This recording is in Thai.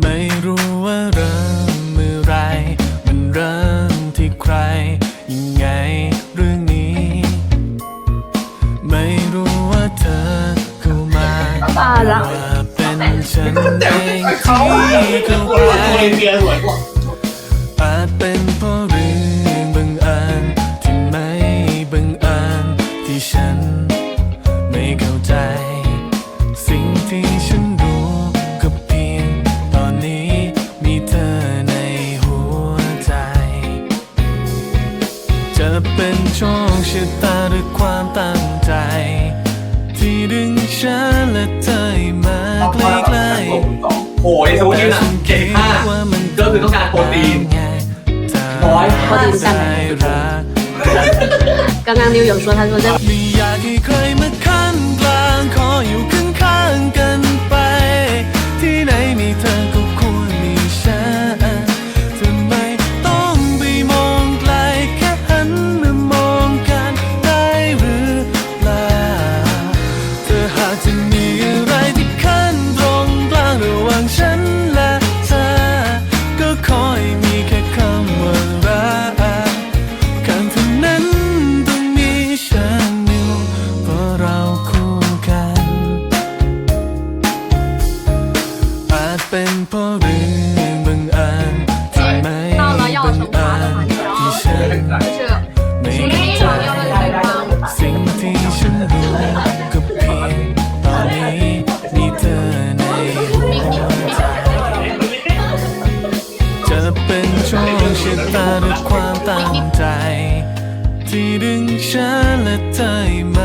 ไม่รู้ว่าเริ่มเมื่อไร มันเริ่มที่ใคร ยังไงเรื่องนี้ ไม่รู้ว่าเธอเข้ามาตายละ ว่าเป็นฉันเองเขาที่เข้าโคไปลเบียสวยกว่าอา โชคชะตาด้วยความตั้งใจ ที่ดึงฉันและเธอมาใกล้ๆโอ้ยสมมตินะเก่งมาก็คือต้องการโปรตีนร้อยก็คือใจรักกำลังนิวยอร์กชวนทันชวนได้ เป็นเพราะเรื่องบังเอิญที่ไม่บังเอิญที่ฉันไม่เข้าใจสิ่งที่ฉันรู้ก็เพียงตอนนี้มีเธอในหัวใจจะเป็นโชคชะตาหรือความตั้งใจ ที่ดึงฉันและเธอให้มาใกล้ๆแต่ฉัน